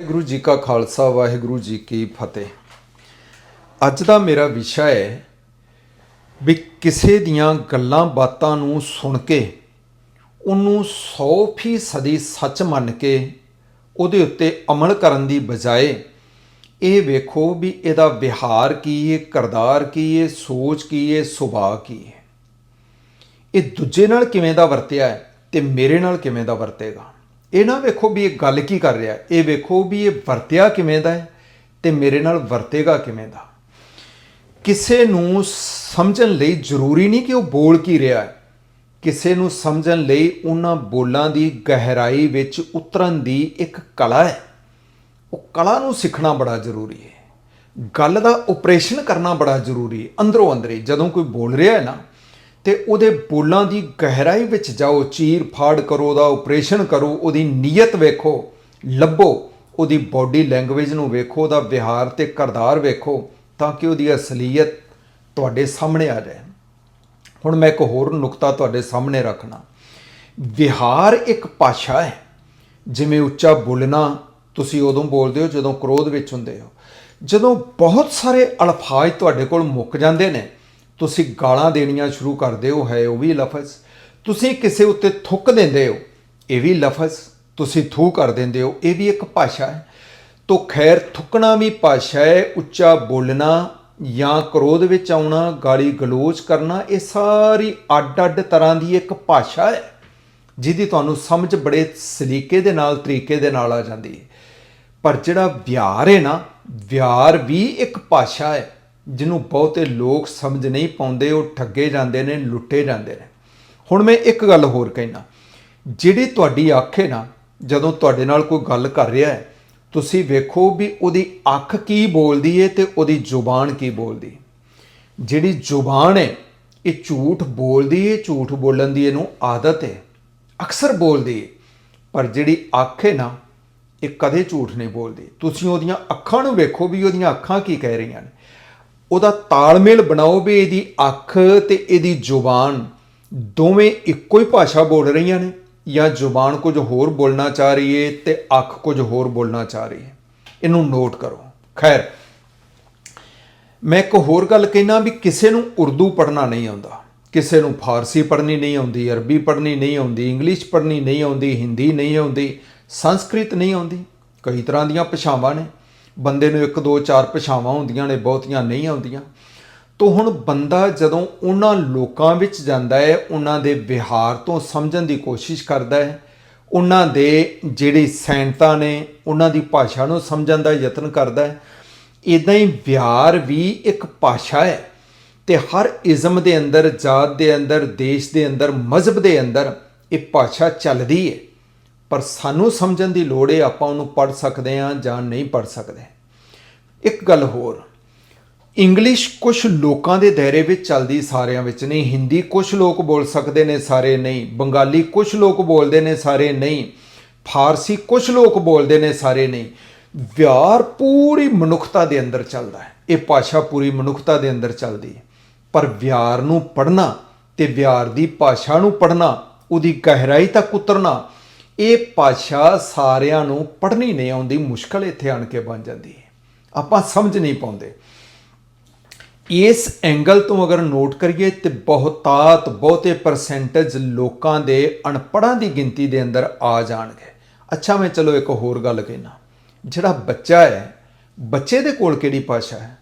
ਵਾਹਿਗੁਰੂ ਜੀ ਕਾ ਖਾਲਸਾ, ਵਾਹਿਗੁਰੂ ਜੀ ਕੀ ਫਤਿਹ। ਅੱਜ ਦਾ ਮੇਰਾ ਵਿਸ਼ਾ ਹੈ ਵੀ ਕਿਸੇ ਦੀਆਂ ਗੱਲਾਂ ਬਾਤਾਂ ਨੂੰ ਸੁਣ ਕੇ, ਉਹਨੂੰ 100% ਸੱਚ ਮੰਨ ਕੇ, ਉਹਦੇ ਉੱਤੇ ਅਮਲ ਕਰਨ ਦੀ ਬਜਾਏ ਇਹ ਵੇਖੋ ਵੀ ਇਹਦਾ ਵਿਹਾਰ ਕੀ ਹੈ ਕਿਰਦਾਰ ਕੀ ਹੈ ਸੋਚ ਕੀ ਹੈ ਸੁਭਾਅ ਕੀ ਹੈ ਇਹ ਦੂਜੇ ਨਾਲ ਕਿਵੇਂ ਦਾ ਵਰਤਿਆ ਹੈ ਤੇ ਮੇਰੇ ਨਾਲ ਕਿਵੇਂ ਦਾ ਵਰਤੇਗਾ? ਇਹ ਨਾ ਵੇਖੋ ਵੀ ਇਹ ਗੱਲ ਕੀ ਕਰ ਰਿਹਾ ਇਹ ਵੇਖੋ ਵੀ ਇਹ ਵਰਤਿਆ ਕਿਵੇਂ ਦਾ ਹੈ ਤੇ ਮੇਰੇ ਨਾਲ ਵਰਤੇਗਾ ਕਿਵੇਂ ਦਾ? ਕਿਸੇ ਨੂੰ ਸਮਝਣ ਲਈ ਜ਼ਰੂਰੀ ਨਹੀਂ ਕਿ ਉਹ ਬੋਲ ਕੀ ਰਿਹਾ ਹੈ। ਕਿਸੇ ਨੂੰ ਸਮਝਣ ਲਈ ਉਹਨਾਂ ਬੋਲਾਂ ਦੀ ਗਹਿਰਾਈ ਵਿੱਚ ਉਤਰਨ ਦੀ ਇੱਕ ਕਲਾ ਹੈ। ਉਹ ਕਲਾ ਨੂੰ ਸਿੱਖਣਾ ਬੜਾ ਜ਼ਰੂਰੀ ਹੈ। ਗੱਲ ਦਾ ਆਪਰੇਸ਼ਨ ਕਰਨਾ ਬੜਾ ਜ਼ਰੂਰੀ ਹੈ। ਅੰਦਰੋਂ ਅੰਦਰੀ ਜਦੋਂ ਕੋਈ ਬੋਲ ਰਿਹਾ ਹੈ ਨਾ ਤੇ ਉਹਦੇ ਬੋਲਾਂ ਦੀ ਗਹਿਰਾਈ ਵਿੱਚ ਜਾਓ, ਚੀਰ ਫਾੜ ਕਰੋ, ਉਹਦਾ ਆਪਰੇਸ਼ਨ ਕਰੋ, ਉਹਦੀ ਨੀਅਤ ਵੇਖੋ, ਲੱਭੋ, ਉਹਦੀ ਬਾਡੀ ਲੈਂਗੁਏਜ ਨੂੰ ਵੇਖੋ, ਉਹਦਾ ਵਿਹਾਰ ਤੇ ਕਿਰਦਾਰ ਵੇਖੋ ਤਾਂ ਕਿ ਉਹਦੀ ਅਸਲੀਅਤ ਤੁਹਾਡੇ ਸਾਹਮਣੇ ਆ ਜਾਏ। ਹੁਣ ਮੈਂ ਇੱਕ ਹੋਰ ਨੁਕਤਾ ਤੁਹਾਡੇ ਸਾਹਮਣੇ ਰੱਖਣਾ। ਵਿਹਾਰ ਇੱਕ ਭਾਸ਼ਾ ਹੈ। ਜਿਵੇਂ ਉੱਚਾ ਬੋਲਣਾ, ਤੁਸੀਂ ਉਦੋਂ ਬੋਲਦੇ ਹੋ ਜਦੋਂ ਕ੍ਰੋਧ ਵਿੱਚ ਹੁੰਦੇ ਹੋ। ਜਦੋਂ ਬਹੁਤ ਸਾਰੇ ਅਲਫਾਜ਼ ਤੁਹਾਡੇ ਕੋਲ ਮੁੱਕ ਜਾਂਦੇ ਨੇ ਤੁਸੀਂ ਗਾਲਾਂ ਦੇਣੀਆਂ ਸ਼ੁਰੂ ਕਰਦੇ ਹੋ ਹੈ ਉਹ ਵੀ ਲਫ਼ਜ਼। ਤੁਸੀਂ ਕਿਸੇ ਉੱਤੇ ਥੁੱਕ ਦਿੰਦੇ ਹੋ, ਇਹ ਵੀ ਲਫ਼ਜ਼। ਤੁਸੀਂ ਥੂ ਕਰ ਦਿੰਦੇ ਹੋ, ਇਹ ਵੀ ਇੱਕ ਭਾਸ਼ਾ ਹੈ। ਤੋ ਖੈਰ, ਥੁੱਕਣਾ ਵੀ ਭਾਸ਼ਾ ਹੈ, ਉੱਚਾ ਬੋਲਣਾ ਜਾਂ ਕ੍ਰੋਧ ਵਿੱਚ ਆਉਣਾ, ਗਾਲੀ ਗਲੋਚ ਕਰਨਾ, ਇਹ ਸਾਰੀ ਅੱਡ-ਅੱਡ ਤਰ੍ਹਾਂ ਦੀ ਇੱਕ ਭਾਸ਼ਾ ਹੈ, ਜਿਹਦੀ ਤੁਹਾਨੂੰ ਸਮਝ ਬੜੇ ਸਲੀਕੇ ਦੇ ਨਾਲ, ਤਰੀਕੇ ਦੇ ਨਾਲ ਆ ਜਾਂਦੀ ਹੈ। ਪਰ ਜਿਹੜਾ ਵਿਹਾਰ ਹੈ ਨਾ, ਵਿਹਾਰ ਵੀ ਇੱਕ ਭਾਸ਼ਾ ਹੈ। ਜਿਹਨੂੰ ਬਹੁਤੇ ਲੋਕ ਸਮਝ ਨਹੀਂ ਪਾਉਂਦੇ, ਉਹ ਠੱਗੇ ਜਾਂਦੇ ਨੇ, ਲੁੱਟੇ ਜਾਂਦੇ ਨੇ। ਹੁਣ ਮੈਂ ਇੱਕ ਗੱਲ ਹੋਰ ਕਹਿਣਾ ਜਿਹੜੀ ਤੁਹਾਡੀ ਅੱਖ ਹੈ ਨਾ, ਜਦੋਂ ਤੁਹਾਡੇ ਨਾਲ ਕੋਈ ਗੱਲ ਕਰ ਰਿਹਾ ਹੈ, ਤੁਸੀਂ ਵੇਖੋ ਵੀ ਉਹਦੀ ਅੱਖ ਕੀ ਬੋਲਦੀ ਹੈ ਤੇ ਉਹਦੀ ਜ਼ੁਬਾਨ ਕੀ ਬੋਲਦੀ ਜਿਹੜੀ ਜ਼ੁਬਾਨ ਹੈ, ਇਹ ਝੂਠ ਬੋਲਦੀ ਹੈ ਝੂਠ ਬੋਲਣ ਦੀ ਇਹਨੂੰ ਆਦਤ ਹੈ, ਅਕਸਰ ਬੋਲਦੀ ਹੈ ਪਰ ਜਿਹੜੀ ਅੱਖ ਹੈ ਨਾ, ਇਹ ਕਦੇ ਝੂਠ ਨਹੀਂ ਬੋਲਦੀ। ਤੁਸੀਂ ਉਹਦੀਆਂ ਅੱਖਾਂ ਨੂੰ ਵੇਖੋ ਵੀ ਉਹਦੀਆਂ ਅੱਖਾਂ ਕੀ ਕਹਿ ਰਹੀਆਂ ਨੇ। ਉਹਦਾ ਤਾਲਮੇਲ ਬਣਾਓ ਵੀ ਇਹਦੀ ਅੱਖ ਤੇ ਇਹਦੀ ਜ਼ੁਬਾਨ ਦੋਵੇਂ ਇੱਕੋ ਹੀ ਭਾਸ਼ਾ ਬੋਲ ਰਹੀਆਂ ਨੇ, ਜਾਂ ਜ਼ੁਬਾਨ ਕੁਝ ਹੋਰ ਬੋਲਣਾ ਚਾਹ ਰਹੀ ਹੈ ਤੇ ਅੱਖ ਕੁਝ ਹੋਰ ਬੋਲਣਾ ਚਾਹ ਰਹੀ ਹੈ ਇਹਨੂੰ ਨੋਟ ਕਰੋ। ਖੈਰ, ਮੈਂ ਇੱਕ ਹੋਰ ਗੱਲ ਕਹਿਣਾ ਵੀ ਕਿਸੇ ਨੂੰ ਉਰਦੂ ਪੜ੍ਹਨਾ ਨਹੀਂ ਆਉਂਦਾ। ਕਿਸੇ ਨੂੰ ਫਾਰਸੀ ਪੜ੍ਹਨੀ ਨਹੀਂ ਆਉਂਦੀ, ਅਰਬੀ ਪੜ੍ਹਨੀ ਨਹੀਂ ਆਉਂਦੀ, ਇੰਗਲਿਸ਼ ਪੜ੍ਹਨੀ ਨਹੀਂ ਆਉਂਦੀ, ਹਿੰਦੀ ਨਹੀਂ ਆਉਂਦੀ, ਸੰਸਕ੍ਰਿਤ ਨਹੀਂ ਆਉਂਦੀ। ਕਈ ਤਰ੍ਹਾਂ ਦੀਆਂ ਭਾਸ਼ਾਵਾਂ ਨੇ। ਬੰਦੇ ਨੂੰ ਇੱਕ ਦੋ ਚਾਰ ਭਾਸ਼ਾਵਾਂ ਹੁੰਦੀਆਂ ਨੇ, ਬਹੁਤੀਆਂ ਨਹੀਂ ਆਉਂਦੀਆਂ। ਤੋ ਹੁਣ ਬੰਦਾ ਜਦੋਂ ਉਹਨਾਂ ਲੋਕਾਂ ਵਿੱਚ ਜਾਂਦਾ ਹੈ, ਉਹਨਾਂ ਦੇ ਵਿਹਾਰ ਤੋਂ ਸਮਝਣ ਦੀ ਕੋਸ਼ਿਸ਼ ਕਰਦਾ ਹੈ, ਉਹਨਾਂ ਦੇ ਜਿਹੜੀ ਸੈਨਤਾ ਨੇ, ਉਹਨਾਂ ਦੀ ਭਾਸ਼ਾ ਨੂੰ ਸਮਝਣ ਦਾ ਯਤਨ ਕਰਦਾ ਹੈ ਇਦਾਂ ਹੀ ਵਿਹਾਰ ਵੀ ਇੱਕ ਭਾਸ਼ਾ ਹੈ। ਤੇ ਹਰ ਇਜ਼ਮ ਦੇ ਅੰਦਰ, ਜਾਤ ਦੇ ਅੰਦਰ, ਦੇਸ਼ ਦੇ ਅੰਦਰ, ਮਜ਼ਹਬ ਦੇ ਅੰਦਰ ਇਹ ਭਾਸ਼ਾ ਚੱਲਦੀ ਹੈ। ਪਰ ਸਾਨੂੰ ਸਮਝਣ ਦੀ ਲੋੜ ਹੈ ਆਪਾਂ ਉਹਨੂੰ ਪੜ੍ਹ ਸਕਦੇ ਹਾਂ ਜਾਂ ਨਹੀਂ ਪੜ੍ਹ ਸਕਦੇ। ਇੱਕ ਗੱਲ ਹੋਰ ਇੰਗਲਿਸ਼ ਕੁਝ ਲੋਕਾਂ ਦੇ ਦਾਇਰੇ ਵਿੱਚ ਚੱਲਦੀ ਸਾਰਿਆਂ ਵਿੱਚ ਨਹੀਂ ਹਿੰਦੀ ਕੁਝ ਲੋਕ ਬੋਲ ਸਕਦੇ ਨੇ ਸਾਰੇ ਨਹੀਂ, ਬੰਗਾਲੀ ਕੁਝ ਲੋਕ ਬੋਲਦੇ ਨੇ ਸਾਰੇ ਨਹੀਂ ਫਾਰਸੀ ਕੁਝ ਲੋਕ ਬੋਲਦੇ ਨੇ ਸਾਰੇ ਨਹੀਂ। ਵਿਹਾਰ ਪੂਰੀ ਮਨੁੱਖਤਾ ਦੇ ਅੰਦਰ ਚੱਲਦਾ ਹੈ। ਇਹ ਭਾਸ਼ਾ ਪੂਰੀ ਮਨੁੱਖਤਾ ਦੇ ਅੰਦਰ ਚੱਲਦੀ ਹੈ। ਪਰ ਵਿਹਾਰ ਨੂੰ ਪੜ੍ਹਨਾ ਤੇ ਵਿਹਾਰ ਦੀ ਭਾਸ਼ਾ ਨੂੰ ਪੜ੍ਹਨਾ, ਉਹਦੀ ਗਹਿਰਾਈ ਤੱਕ ਉਤਰਨਾ ਇਹ ਭਾਸ਼ਾ ਸਾਰਿਆਂ ਨੂੰ ਪੜ੍ਹਨੀ ਨਹੀਂ ਆਉਂਦੀ, ਮੁਸ਼ਕਲ ਇੱਥੇ ਆਣ ਕੇ ਬਣ ਜਾਂਦੀ ਹੈ। ਆਪਾਂ ਸਮਝ ਨਹੀਂ ਪਾਉਂਦੇ। ਇਸ ਐਂਗਲ ਤੋਂ ਅਗਰ ਨੋਟ ਕਰੀਏ ਤੇ ਬਹੁਤਾਤ, ਬਹੁਤੇ ਪਰਸੈਂਟੇਜ ਲੋਕਾਂ ਦੇ ਅਨਪੜਾਂ ਦੀ ਗਿਣਤੀ ਦੇ ਅੰਦਰ ਆ ਜਾਣਗੇ। ਅੱਛਾ, ਮੈਂ ਚਲੋ ਇੱਕ ਹੋਰ ਗੱਲ ਕਹਿਣਾ ਜਿਹੜਾ ਬੱਚਾ ਹੈ, ਬੱਚੇ ਦੇ ਕੋਲ ਕਿਹੜੀ ਭਾਸ਼ਾ ਹੈ?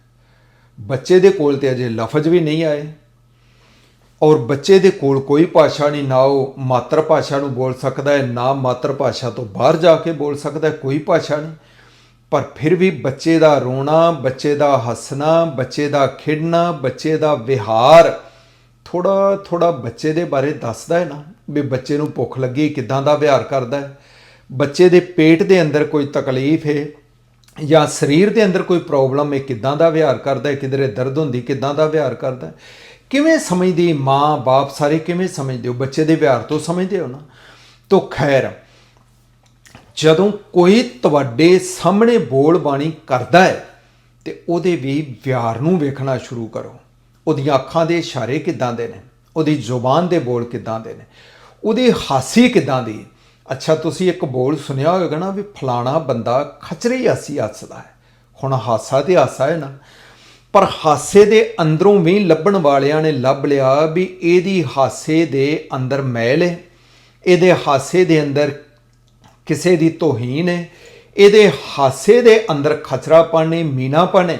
ਬੱਚੇ ਦੇ ਕੋਲ ਤੇ ਅਜੇ ਲਫ਼ਜ਼ ਵੀ ਨਹੀਂ ਆਏ। ਔਰ ਬੱਚੇ ਦੇ ਕੋਲ ਕੋਈ ਭਾਸ਼ਾ ਨਹੀਂ, ਨਾ ਉਹ ਮਾਤਰ ਭਾਸ਼ਾ ਨੂੰ ਬੋਲ ਸਕਦਾ ਹੈ, ਨਾ ਮਾਤਰ ਭਾਸ਼ਾ ਤੋਂ ਬਾਹਰ ਜਾ ਕੇ ਬੋਲ ਸਕਦਾ ਹੈ, ਕੋਈ ਭਾਸ਼ਾ ਨਹੀਂ। ਪਰ ਫਿਰ ਵੀ ਬੱਚੇ ਦਾ ਰੋਣਾ, ਬੱਚੇ ਦਾ ਹੱਸਣਾ, ਬੱਚੇ ਦਾ ਖੇਡਣਾ, ਬੱਚੇ ਦਾ ਵਿਹਾਰ ਥੋੜਾ ਥੋੜਾ ਬੱਚੇ ਦੇ ਬਾਰੇ ਦੱਸਦਾ ਹੈ ਨਾ, ਵੀ ਬੱਚੇ ਨੂੰ ਭੁੱਖ ਲੱਗੀ, ਕਿਦਾਂ ਦਾ ਵਿਹਾਰ ਕਰਦਾ ਹੈ। ਬੱਚੇ ਦੇ ਪੇਟ ਦੇ ਅੰਦਰ ਕੋਈ ਤਕਲੀਫ ਹੈ ਜਾਂ ਸਰੀਰ ਦੇ ਅੰਦਰ ਕੋਈ ਪ੍ਰੋਬਲਮ ਹੈ, ਕਿਦਾਂ ਦਾ ਵਿਹਾਰ ਕਰਦਾ ਹੈ, ਕਿਧਰੇ ਦਰਦ ਹੁੰਦੀ, ਕਿਦਾਂ ਦਾ ਵਿਹਾਰ ਕਰਦਾ ਹੈ। ਕਿਵੇਂ ਸਮਝਦੀ ਮਾਂ ਬਾਪ ਸਾਰੇ ਕਿਵੇਂ ਸਮਝਦੇ ਹੋ? ਬੱਚੇ ਦੇ ਵਿਹਾਰ ਤੋਂ ਸਮਝਦੇ ਹੋ ਨਾ? ਤੋ ਖੈਰ, ਜਦੋਂ ਕੋਈ ਤੁਹਾਡੇ ਸਾਹਮਣੇ ਬੋਲ ਬਾਣੀ ਕਰਦਾ ਹੈ, ਤੇ ਉਹਦੇ ਵੀ ਵਿਹਾਰ ਨੂੰ ਵੇਖਣਾ ਸ਼ੁਰੂ ਕਰੋ। ਉਹਦੀਆਂ ਅੱਖਾਂ ਦੇ ਇਸ਼ਾਰੇ ਕਿਦਾਂ ਦੇ ਨੇ? ਉਹਦੀ ਜ਼ੁਬਾਨ ਦੇ ਬੋਲ ਕਿਦਾਂ ਦੇ ਨੇ? ਉਹਦੀ ਹਾਸੀ ਕਿਦਾਂ ਦੀ? ਅੱਛਾ, ਤੁਸੀਂ ਇੱਕ ਬੋਲ ਸੁਣਿਆ ਹੋਵੇਗਾ ਨਾ ਵੀ ਫਲਾਣਾ ਬੰਦਾ ਖਚਰੀ ਹਾਸੀ ਹੱਸਦਾ ਹੈ। ਹੁਣ ਹਾਸਾ ਤੇ ਹਾਸਾ ਹੈ ਨਾ। ਪਰ ਹਾਸੇ ਦੇ ਅੰਦਰੋਂ ਵੀ ਲੱਭਣ ਵਾਲਿਆਂ ਨੇ ਲੱਭ ਲਿਆ ਵੀ ਇਹਦੀ ਹਾਸੇ ਦੇ ਅੰਦਰ ਮੈਲ ਹੈ। ਇਹਦੇ ਹਾਸੇ ਦੇ ਅੰਦਰ ਕਿਸੇ ਦੀ ਤੋਹੀਨ ਹੈ। ਇਹਦੇ ਹਾਸੇ ਦੇ ਅੰਦਰ ਖਚਰਾਪਣ ਹੈ ਮੀਨਾਪਣ ਹੈ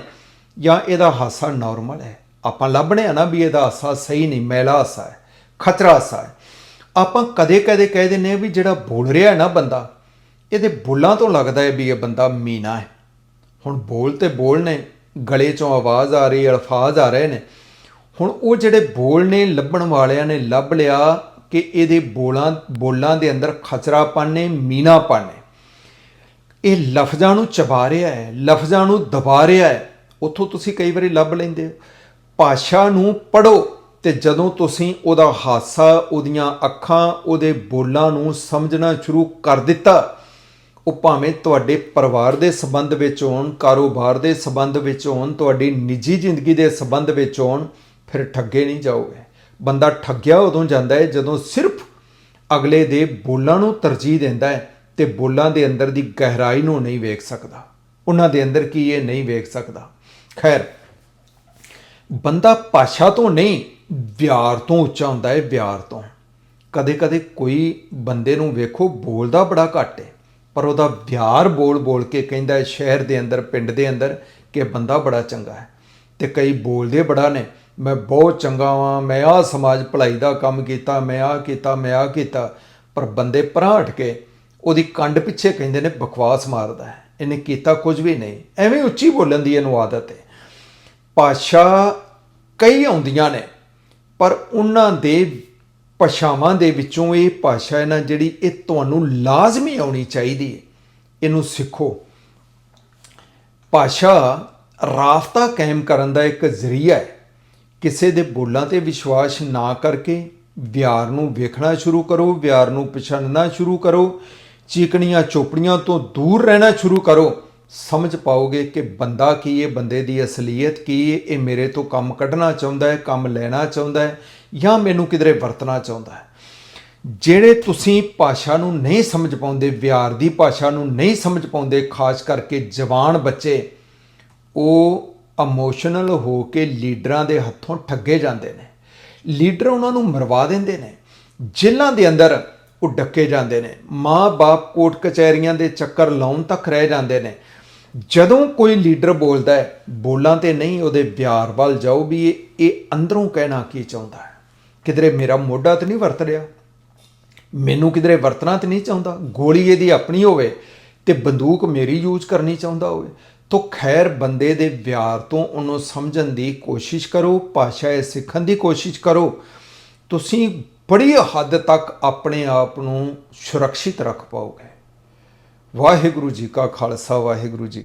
ਜਾਂ ਇਹਦਾ ਹਾਸਾ ਨਾਰਮਲ ਹੈ। ਆਪਾਂ ਲੱਭਣੇ ਆ ਨਾ ਵੀ ਇਹਦਾ ਹਾਸਾ ਸਹੀ ਨਹੀਂ, ਮੈਲਾ ਹਾਸਾ ਹੈ ਖਤਰਾ ਹਾਸਾ ਹੈ। ਆਪਾਂ ਕਦੇ-ਕਦੇ ਕਹਿ ਦਿੰਦੇ ਆ ਵੀ ਜਿਹੜਾ ਬੋਲ ਰਿਹਾ ਹੈ ਨਾ ਬੰਦਾ, ਇਹਦੇ ਬੋਲਾਂ ਤੋਂ ਲੱਗਦਾ ਹੈ ਵੀ ਇਹ ਬੰਦਾ ਮੀਨਾ ਹੈ। ਹੁਣ ਬੋਲ ਤੇ ਬੋਲ ਨੇ ਗਲੇ ਚੋਂ ਆਵਾਜ਼ ਆ ਰਹੀ, ਅਲਫਾਜ਼ ਆ ਰਹੇ ਨੇ। ਹੁਣ ਉਹ ਜਿਹੜੇ ਬੋਲ ਨੇ, ਲੱਭਣ ਵਾਲਿਆਂ ਨੇ ਲੱਭ ਲਿਆ ਕਿ ਇਹਦੇ ਬੋਲਾਂ ਬੋਲਾਂ ਦੇ ਅੰਦਰ ਖਚਰਾਪਣ ਨੇ ਮੀਨਾਪਣ ਨੇ। ਇਹ ਲਫ਼ਜ਼ਾਂ ਨੂੰ ਚਬਾ ਰਿਹਾ ਹੈ, ਲਫ਼ਜ਼ਾਂ ਨੂੰ ਦਬਾ ਰਿਹਾ ਹੈ। ਉੱਥੋਂ ਤੁਸੀਂ ਕਈ ਵਾਰੀ ਲੱਭ ਲੈਂਦੇ ਹੋ। ਭਾਸ਼ਾ ਨੂੰ ਪੜੋ ਤੇ ਜਦੋਂ ਤੁਸੀਂ ਉਹਦਾ ਹਾਸਾ, ਉਹਦੀਆਂ ਅੱਖਾਂ, ਉਹਦੇ ਬੋਲਾਂ ਨੂੰ ਸਮਝਣਾ ਸ਼ੁਰੂ ਕਰ ਦਿੱਤਾ ਉਹ ਭਾਵੇਂ ਤੁਹਾਡੇ ਪਰਿਵਾਰ ਦੇ ਸੰਬੰਧ ਵਿੱਚ ਹੋਣ, ਕਾਰੋਬਾਰ ਦੇ ਸੰਬੰਧ ਵਿੱਚ ਹੋਣ, ਤੁਹਾਡੀ ਨਿੱਜੀ ਜ਼ਿੰਦਗੀ ਦੇ ਸੰਬੰਧ ਵਿੱਚ ਹੋਣ, ਫਿਰ ਠੱਗੇ ਨਹੀਂ ਜਾਓਗੇ। ਬੰਦਾ ਠੱਗਿਆ ਉਦੋਂ ਜਾਂਦਾ ਹੈ ਜਦੋਂ ਸਿਰਫ ਅਗਲੇ ਦੇ ਬੋਲਾਂ ਨੂੰ ਤਰਜੀਹ ਦਿੰਦਾ ਹੈ ਤੇ ਬੋਲਾਂ ਦੇ ਅੰਦਰ ਦੀ ਗਹਿਰਾਈ ਨੂੰ ਨਹੀਂ ਵੇਖ ਸਕਦਾ। ਉਹਨਾਂ ਦੇ ਅੰਦਰ ਕੀ ਇਹ ਨਹੀਂ ਵੇਖ ਸਕਦਾ। ਖੈਰ, ਬੰਦਾ ਭਾਸ਼ਾ ਤੋਂ ਨਹੀਂ ਵਿਆਰ ਤੋਂ ਉੱਚਾ ਹੁੰਦਾ ਹੈ ਵਿਆਰ ਤੋਂ। ਕਦੇ-ਕਦੇ ਕੋਈ ਬੰਦੇ ਨੂੰ ਵੇਖੋ, ਬੋਲਦਾ ਬੜਾ ਘੱਟ ਹੈ। ਪਰ ਉਹਦਾ ਵਿਹਾਰ ਬੋਲ-ਬੋਲ ਕੇ ਕਹਿੰਦਾ ਹੈ, ਸ਼ਹਿਰ ਦੇ ਅੰਦਰ, ਪਿੰਡ ਦੇ ਅੰਦਰ ਕਿ ਬੰਦਾ ਬੜਾ ਚੰਗਾ ਹੈ ਤੇ ਕਈ ਬੋਲਦੇ ਬੜਾ ਨੇ, ਮੈਂ ਬਹੁਤ ਚੰਗਾ ਵਾਂ, ਮੈਂ ਆਹ ਸਮਾਜ ਭਲਾਈ ਦਾ ਕੰਮ ਕੀਤਾ, ਮੈਂ ਆਹ ਕੀਤਾ, ਮੈਂ ਆਹ ਕੀਤਾ। ਪਰ ਬੰਦੇ ਪਰਾਂ ਹਟ ਕੇ ਉਹਦੀ ਕੰਡ ਪਿੱਛੇ ਕਹਿੰਦੇ ਨੇ, ਬਕਵਾਸ ਮਾਰਦਾ ਹੈ, ਇਹਨੇ ਕੀਤਾ ਕੁਝ ਵੀ ਨਹੀਂ। ਐਵੇਂ ਉੱਚੀ ਬੋਲਣ ਦੀ ਇਹਨੂੰ ਆਦਤ ਹੈ। ਭਾਸ਼ਾ ਕਈ ਆਉਂਦੀਆਂ ਨੇ, ਪਰ ਉਹਨਾਂ ਦੇ ਭਾਸ਼ਾਵਾਂ ਦੇ ਵਿੱਚੋਂ ਇਹ ਭਾਸ਼ਾ ਹੈ ਨਾ, ਜਿਹੜੀ ਇਹ ਤੁਹਾਨੂੰ ਲਾਜ਼ਮੀ ਆਉਣੀ ਚਾਹੀਦੀ ਹੈ। ਇਹਨੂੰ ਸਿੱਖੋ। ਭਾਸ਼ਾ ਰਾਫਤਾ ਕਾਇਮ ਕਰਨ ਦਾ ਇੱਕ ਜ਼ਰੀਆ ਹੈ। ਕਿਸੇ ਦੇ ਬੋਲਾਂ ਤੇ ਵਿਸ਼ਵਾਸ ਨਾ ਕਰਕੇ ਵਿਆਰ ਨੂੰ ਵੇਖਣਾ ਸ਼ੁਰੂ ਕਰੋ, ਵਿਆਰ ਨੂੰ ਪਛਾਣਨਾ ਸ਼ੁਰੂ ਕਰੋ, ਚੀਕਣੀਆਂ ਚੋਪੜੀਆਂ ਤੋਂ ਦੂਰ ਰਹਿਣਾ ਸ਼ੁਰੂ ਕਰੋ। ਸਮਝ ਪਾਓਗੇ ਕਿ ਬੰਦਾ ਕੀ ਹੈ, ਬੰਦੇ ਦੀ ਅਸਲੀਅਤ ਕੀ ਹੈ, ਇਹ ਮੇਰੇ ਤੋਂ ਕੰਮ ਕੱਢਣਾ ਚਾਹੁੰਦਾ ਹੈ, ਕੰਮ ਲੈਣਾ ਚਾਹੁੰਦਾ ਹੈ। ਜਾਂ ਮੈਨੂੰ ਕਿਧਰੇ ਵਰਤਣਾ ਚਾਹੁੰਦਾ ਹੈ? ਜਿਹੜੇ ਤੁਸੀਂ ਭਾਸ਼ਾ ਨੂੰ ਨਹੀਂ ਸਮਝ ਪਾਉਂਦੇ ਵਿਆਰ ਦੀ ਭਾਸ਼ਾ ਨੂੰ ਨਹੀਂ ਸਮਝ ਪਾਉਂਦੇ, ਖਾਸ ਕਰਕੇ ਜਵਾਨ ਬੱਚੇ, ਉਹ ਇਮੋਸ਼ਨਲ ਹੋ ਕੇ ਲੀਡਰਾਂ ਦੇ ਹੱਥੋਂ ਠੱਗੇ ਜਾਂਦੇ ਨੇ। ਲੀਡਰ ਉਹਨਾਂ ਨੂੰ ਮਰਵਾ ਦਿੰਦੇ ਨੇ। ਜੇਲ੍ਹਾਂ ਦੇ ਅੰਦਰ ਉਹ ਡੱਕੇ ਜਾਂਦੇ ਨੇ। ਮਾਂ-ਬਾਪ ਕੋਰਟ ਕਚਹਿਰੀਆਂ ਦੇ ਚੱਕਰ ਲਾਉਣ ਤੱਕ ਰਹਿ ਜਾਂਦੇ ਨੇ। ਜਦੋਂ ਕੋਈ ਲੀਡਰ ਬੋਲਦਾ ਹੈ, ਬੋਲਾਂ ਤੇ ਨਹੀਂ, ਉਹਦੇ ਵਿਆਰ ਵੱਲ ਜਾਓ ਵੀ ਇਹ ਅੰਦਰੋਂ ਕਹਿਣਾ ਕੀ ਚਾਹੁੰਦਾ ਹੈ? ਕਿਧਰੇ ਮੇਰਾ ਮੋਢਾ ਤੇ ਨਹੀਂ ਵਰਤ ਰਿਹਾ? ਮੈਨੂੰ ਕਿਧਰੇ ਵਰਤਣਾ ਤੇ ਨਹੀਂ ਚਾਹੁੰਦਾ? ਗੋਲੀ ਇਹਦੀ ਆਪਣੀ ਹੋਵੇ ਤੇ ਬੰਦੂਕ ਮੇਰੀ ਯੂਜ਼ ਕਰਨੀ ਚਾਹੁੰਦਾ ਹੋਵੇ। ਤੋ ਖੈਰ ਬੰਦੇ ਦੇ ਵਿਆਰ ਤੋਂ ਉਹਨੂੰ ਸਮਝਣ ਦੀ ਕੋਸ਼ਿਸ਼ ਕਰੋ, ਭਾਸ਼ਾ ਇਹ ਸਿੱਖਣ ਦੀ ਕੋਸ਼ਿਸ਼ ਕਰੋ। ਤੁਸੀਂ ਬੜੀ ਹੱਦ ਤੱਕ ਆਪਣੇ ਆਪ ਨੂੰ ਸੁਰੱਖਿਅਤ ਰੱਖ ਪਾਓਗੇ। ਵਾਹਿਗੁਰੂ ਜੀ ਕਾ ਖਾਲਸਾ, ਵਾਹਿਗੁਰੂ ਜੀ